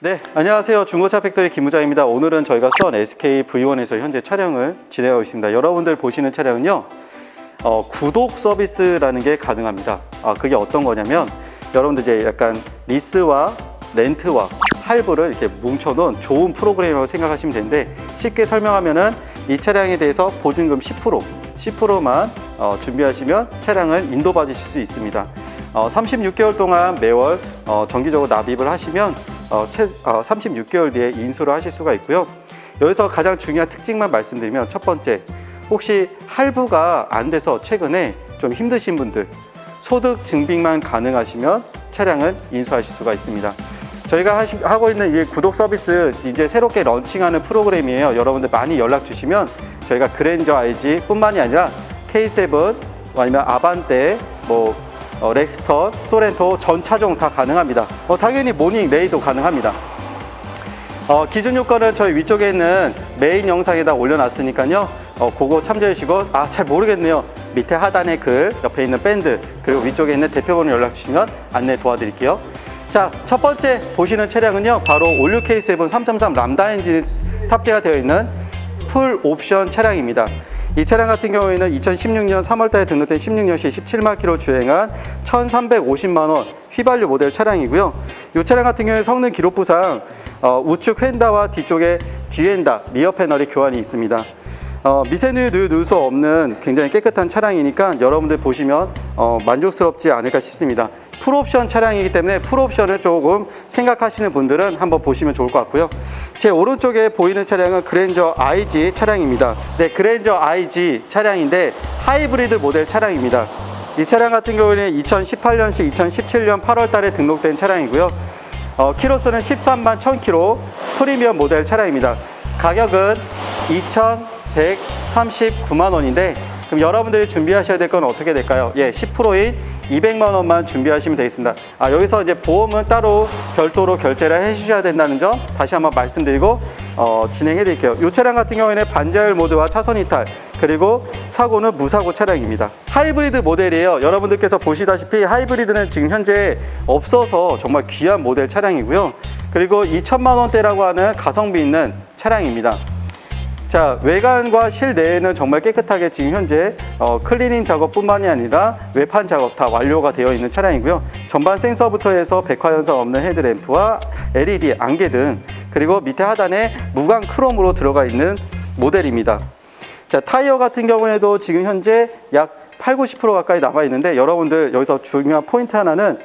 네, 안녕하세요. 중고차 팩토리 김부장입니다. 오늘은 저희가 선 SK V1에서 현재 촬영을 진행하고 있습니다. 여러분들 보시는 차량은요, 어, 구독 서비스라는 게 가능합니다. 아, 그게 어떤 거냐면, 여러분들 이제 약간 리스와 렌트와 할부를 이렇게 뭉쳐놓은 좋은 프로그램이라고 생각하시면 되는데, 쉽게 설명하면은 이 차량에 대해서 보증금 10%, 10%만 어, 준비하시면 차량을 인도받으실 수 있습니다. 어, 36개월 동안 매월 어, 정기적으로 납입을 하시면 어, 최, 어, 36개월 뒤에 인수를 하실 수가 있고요. 여기서 가장 중요한 특징만 말씀드리면 첫 번째, 혹시 할부가 안 돼서 최근에 좀 힘드신 분들, 소득 증빙만 가능하시면 차량을 인수하실 수가 있습니다. 저희가 하시, 하고 있는 이 구독 서비스 이제 새롭게 런칭하는 프로그램이에요. 여러분들 많이 연락 주시면 저희가 그랜저 IG 뿐만이 아니라 K7 아니면 아반떼 뭐 어, 렉스터, 소렌토 전 차종 다 가능합니다. 어, 당연히 모닝 레이도 가능합니다. 어, 기준 요건은 저희 위쪽에 있는 메인 영상에다 올려놨으니까요. 어, 그거 참조해 주시고, 아, 잘 모르겠네요. 밑에 하단에 글, 옆에 있는 밴드, 그리고 위쪽에 있는 대표번호 연락 주시면 안내 도와드릴게요. 자, 첫 번째 보시는 차량은요, 바로 올류 K7 3.3 람다 엔진 탑재가 되어 있는 풀 옵션 차량입니다. 이 차량 같은 경우에는 2016년 3월달에 등록된 16년식 17만 킬로 주행한 1,350만 원 휘발유 모델 차량이고요. 이 차량 같은 경우에 성능 기록부상 어, 우측 휀다와 뒤쪽에 뒤엔다 리어 패널이 교환이 있습니다. 어, 미세누유 누유 누수 없는 굉장히 깨끗한 차량이니까 여러분들 보시면 어, 만족스럽지 않을까 싶습니다. 풀옵션 차량이기 때문에 풀옵션을 조금 생각하시는 분들은 한번 보시면 좋을 것 같고요. 제 오른쪽에 보이는 차량은 그랜저 IG 차량입니다. 네, 그랜저 IG 차량인데 하이브리드 모델 차량입니다. 이 차량 같은 경우에는 2018년식 2017년 8월 달에 등록된 차량이고요. 어, 키로수는 13만 1000km 프리미엄 모델 차량입니다. 가격은 2,139만 원인데 그럼 여러분들이 준비하셔야 될 건 어떻게 될까요? 예, 10%인 200만 원만 준비하시면 되겠습니다. 아, 여기서 이제 보험은 따로 별도로 결제를 해 주셔야 된다는 점 다시 한번 말씀드리고 어, 진행해 드릴게요. 이 차량 같은 경우에는 반자율 모드와 차선 이탈 그리고 사고는 무사고 차량입니다. 하이브리드 모델이에요. 여러분들께서 보시다시피 하이브리드는 지금 현재 없어서 정말 귀한 모델 차량이고요. 그리고 2천만 원대라고 하는 가성비 있는 차량입니다. 자 외관과 실내에는 정말 깨끗하게 지금 현재 어, 클리닝 작업뿐만이 아니라 외판 작업 다 완료가 되어 있는 차량이고요. 전방 센서부터 해서 백화 현상 없는 헤드램프와 LED 안개 등 그리고 밑에 하단에 무광 크롬으로 들어가 있는 모델입니다. 자 타이어 같은 경우에도 지금 현재 약 8, 90% 가까이 남아 있는데 여러분들 여기서 중요한 포인트 하나는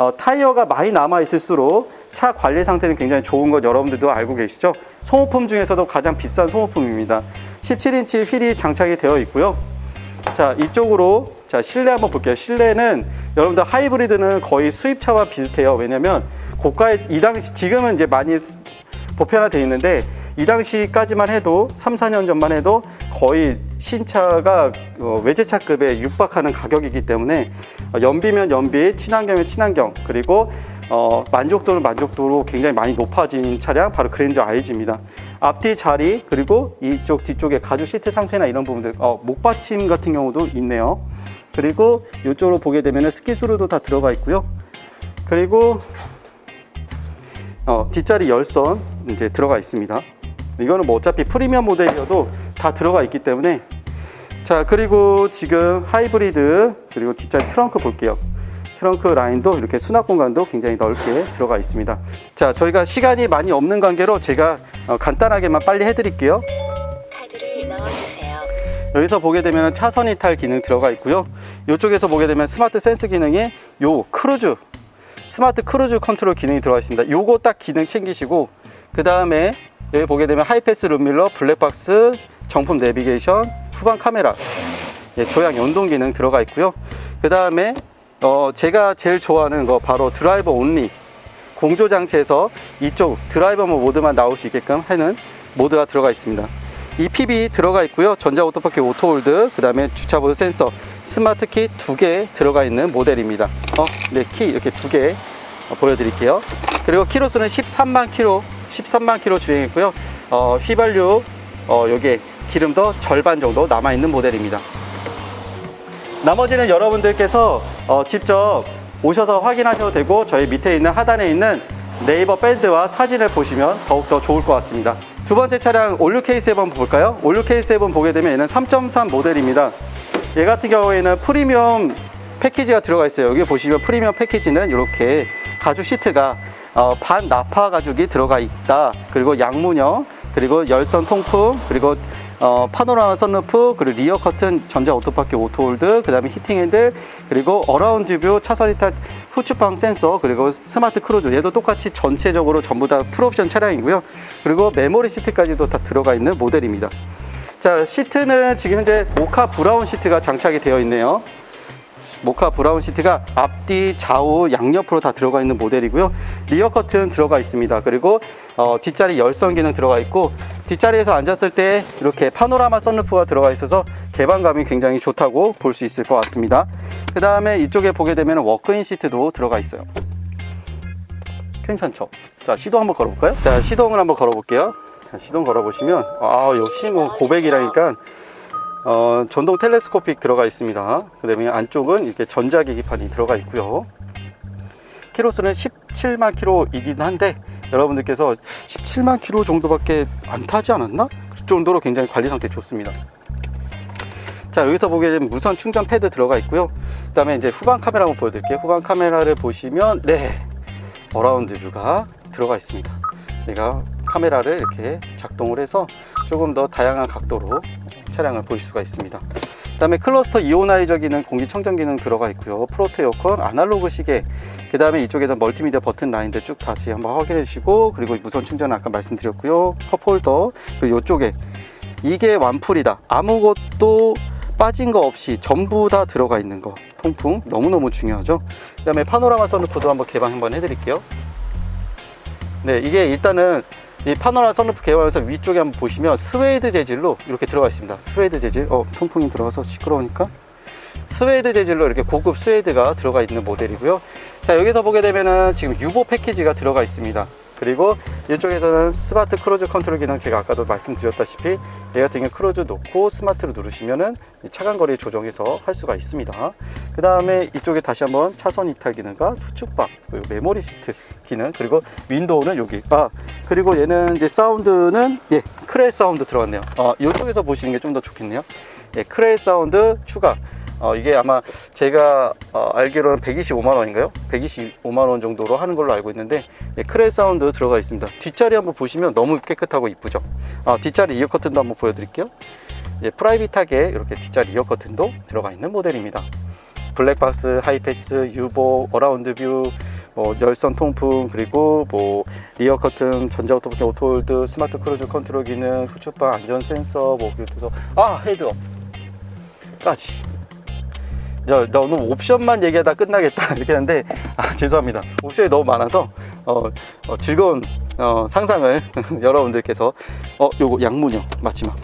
어, 타이어가 많이 남아 있을수록 차 관리 상태는 굉장히 좋은 것 여러분들도 알고 계시죠? 소모품 중에서도 가장 비싼 소모품입니다. 17인치 휠이 장착이 되어 있고요. 자 이쪽으로 자 실내 한번 볼게요. 실내는 여러분들 하이브리드는 거의 수입차와 비슷해요. 왜냐면 고가의 이 당시 지금은 이제 많이 보편화되어 있는데 이 당시까지만 해도 3, 4년 전만 해도 거의 신차가 어, 외제차급에 육박하는 가격이기 때문에 어, 연비면 연비, 친환경이면 친환경 그리고 어, 만족도는 만족도로 굉장히 많이 높아진 차량 바로 그랜저 IG입니다. 앞뒤 자리 그리고 이쪽 뒤쪽에 가죽 시트 상태나 이런 부분들 어, 목받침 같은 경우도 있네요. 그리고 이쪽으로 보게 되면 스키스루도 다 들어가 있고요. 그리고 어, 뒷자리 열선 이제 들어가 있습니다. 이거는 뭐 어차피 프리미엄 모델이어도 다 들어가 있기 때문에 자 그리고 지금 하이브리드 그리고 뒷자리 트렁크 볼게요. 트렁크 라인도 이렇게 수납 공간도 굉장히 넓게 들어가 있습니다. 자 저희가 시간이 많이 없는 관계로 제가 어, 간단하게만 빨리 해드릴게요. 카드를 넣어주세요. 여기서 보게 되면 차선 이탈 기능 들어가 있고요. 이쪽에서 보게 되면 스마트 센스 기능이 요 크루즈 스마트 크루즈 컨트롤 기능이 들어가 있습니다. 요거 딱 기능 챙기시고 그 다음에 여기 보게 되면 하이패스 룸밀러, 블랙박스, 정품 내비게이션, 후방 카메라, 예, 조향 연동 기능 들어가 있고요. 그 다음에 어, 제가 제일 좋아하는 거 바로 드라이버 온리 공조 장치에서 이쪽 드라이버 모드만 나올 수 있게끔 하는 모드가 들어가 있습니다. 이 PB 들어가 있고요. 전자 오토파크 오토홀드, 그 다음에 주차보드 센서, 스마트 키 두 개 들어가 있는 모델입니다. 어, 네, 키 이렇게 두 개 보여드릴게요. 그리고 키로수는 13만 킬로, 13만 킬로 주행했고요. 어, 휘발유, 어, 요게 기름도 절반 정도 남아 있는 모델입니다. 나머지는 여러분들께서 어, 직접 오셔서 확인하셔도 되고 저희 밑에 있는 하단에 있는 네이버 밴드와 사진을 보시면 더욱더 좋을 것 같습니다. 두 번째 차량 올류 케이스 한번 볼까요? 올류 케이스 한번 보게 되면 얘는 3.3 모델입니다. 얘 같은 경우에는 프리미엄 패키지가 들어가 있어요. 여기 보시면 프리미엄 패키지는 이렇게 가죽 시트가 어, 반 나파 가죽이 들어가 있다. 그리고 양문형, 그리고 열선 통풍, 그리고 어, 파노라마 선루프, 그리고 리어 커튼, 전자 오토바퀴 오토홀드, 그 다음에 히팅 핸들, 그리고 어라운드 뷰, 차선 이탈 후추방 센서, 그리고 스마트 크루즈. 얘도 똑같이 전체적으로 전부 다 풀옵션 차량이고요. 그리고 메모리 시트까지도 다 들어가 있는 모델입니다. 자, 시트는 지금 현재 모카 브라운 시트가 장착이 되어 있네요. 모카 브라운 시트가 앞뒤 좌우 양옆으로 다 들어가 있는 모델이고요. 리어 커튼 들어가 있습니다. 그리고 어, 뒷자리 열선 기능 들어가 있고 뒷자리에서 앉았을 때 이렇게 파노라마 선루프가 들어가 있어서 개방감이 굉장히 좋다고 볼 수 있을 것 같습니다. 그 다음에 이쪽에 보게 되면 워크인 시트도 들어가 있어요. 괜찮죠? 자 시동 한번 걸어볼까요? 자 시동을 한번 걸어볼게요. 자, 시동 걸어보시면 아 역시 뭐 고백이라니까 어, 전동 텔레스코픽 들어가 있습니다. 그 다음에 안쪽은 이렇게 전자기기판이 들어가 있고요. 키로수는 17만 키로이긴 한데 여러분들께서 17만 키로 정도밖에 안 타지 않았나? 그 정도로 굉장히 관리 상태 좋습니다. 자 여기서 보게 되면 무선 충전 패드 들어가 있고요. 그 다음에 이제 후방 카메라 한번 보여드릴게요. 후방 카메라를 보시면 네 어라운드 뷰가 들어가 있습니다. 내가 카메라를 이렇게 작동을 해서 조금 더 다양한 각도로 차량을 보실 수가 있습니다. 그 다음에 클러스터 이오나이저 기능, 공기청정 기능 들어가 있고요. 프로트 에어컨, 아날로그 시계, 그 다음에 이쪽에는 멀티미디어 버튼 라인들 쭉 다시 한번 확인해 주시고, 그리고 무선 충전은 아까 말씀드렸고요. 컵 홀더, 그리고 이쪽에 이게 완풀이다. 아무것도 빠진 거 없이 전부 다 들어가 있는 거. 통풍 너무너무 중요하죠. 그 다음에 파노라마 선루프도 한번 개방 한번 해드릴게요. 네, 이게 일단은 이 파노라마 선루프 개방해서 위쪽에 한번 보시면 스웨이드 재질로 이렇게 들어가 있습니다. 스웨이드 재질. 어, 통풍이 들어가서 시끄러우니까. 스웨이드 재질로 이렇게 고급 스웨이드가 들어가 있는 모델이고요. 자, 여기서 보게 되면은 지금 유보 패키지가 들어가 있습니다. 그리고 이쪽에서는 스마트 크루즈 컨트롤 기능 제가 아까도 말씀드렸다시피 얘 같은 경우 크루즈 놓고 스마트로 누르시면은 이 차간 거리 조정해서 할 수가 있습니다. 그 다음에 이쪽에 다시 한번 차선 이탈 기능과 후축방 그리고 메모리 시트 기능 그리고 윈도우는 여기 아 그리고 얘는 이제 사운드는 예 크레 사운드 들어갔네요. 어 이쪽에서 보시는 게 좀 더 좋겠네요. 예 크레 사운드 추가 어, 이게 아마 제가 어, 알기로는 125만 원인가요? 125만 원 정도로 하는 걸로 알고 있는데 예, 크레 사운드 들어가 있습니다. 뒷자리 한번 보시면 너무 깨끗하고 이쁘죠. 어, 뒷자리 이어 커튼도 한번 보여드릴게요. 예, 프라이빗하게 이렇게 뒷자리 이어 커튼도 들어가 있는 모델입니다. 블랙박스, 하이패스, 유보, 어라운드 뷰, 뭐 열선 통풍 그리고 뭐 리어 커튼, 전자 오토바퀴 오토홀드, 스마트 크루즈 컨트롤 기능, 후추방 안전 센서, 뭐 그래서 아 헤드업까지 야, 나 오늘 옵션만 얘기하다 끝나겠다 이렇게 하는데 아, 죄송합니다. 옵션이 너무 많아서 어, 어, 즐거운 어, 상상을 여러분들께서 어 요거 양문형 마지막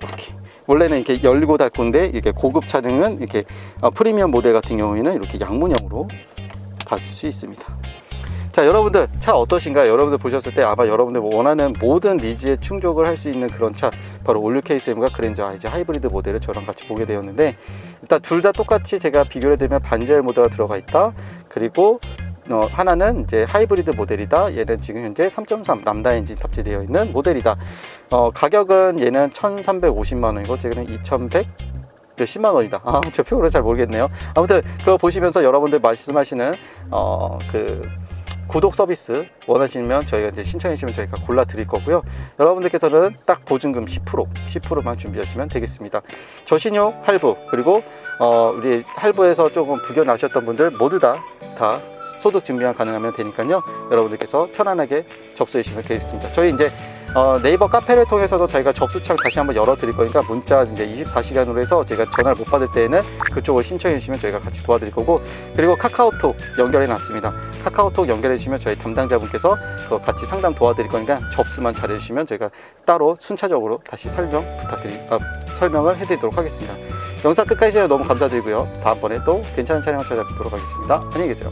이렇게 원래는 이렇게 열고 닫고인데 이렇게 고급 차량은 이렇게 어, 프리미엄 모델 같은 경우에는 이렇게 양문형으로 봤을 수 있습니다. 자 여러분들 차 어떠신가요? 여러분들 보셨을 때 아마 여러분들 원하는 모든 니즈에 충족을 할 수 있는 그런 차 바로 올류 KSM과 그랜저 이제 하이브리드 모델을 저랑 같이 보게 되었는데 일단 둘 다 똑같이 제가 비교를 되면 반절 모드가 들어가 있다 그리고 어, 하나는 이제 하이브리드 모델이다 얘는 지금 현재 3.3 람다 엔진 탑재되어 있는 모델이다 어, 가격은 얘는 1350만 원이고 쟤는 2100 몇십만 원이다. 아, 저 표를 잘 모르겠네요. 아무튼 그거 보시면서 여러분들 말씀하시는 어, 그 구독 서비스 원하시면 저희가 이제 신청해 주시면 저희가 골라 드릴 거고요. 여러분들께서는 딱 보증금 10% 10%만 준비하시면 되겠습니다. 저신용 할부 그리고 어, 우리 할부에서 조금 부겨 나셨던 분들 모두 다 다 소득 증빙 가능하면 되니까요. 여러분들께서 편안하게 접수해 주시면 되겠습니다. 저희 이제 어, 네이버 카페를 통해서도 저희가 접수창 다시 한번 열어 드릴 거니까 문자 이제 24시간으로 해서 제가 전화를 못 받을 때에는 그쪽을 신청해 주시면 저희가 같이 도와드릴 거고 그리고 카카오톡 연결해 놨습니다. 카카오톡 연결해 주시면 저희 담당자분께서 그거 같이 상담 도와드릴 거니까 접수만 잘해 주시면 저희가 따로 순차적으로 다시 설명 부탁드리 아, 설명을 해 드리도록 하겠습니다. 영상 끝까지 너무 감사드리고요. 다음번에 또 괜찮은 촬영을 찾아뵙도록 하겠습니다. 안녕히 계세요.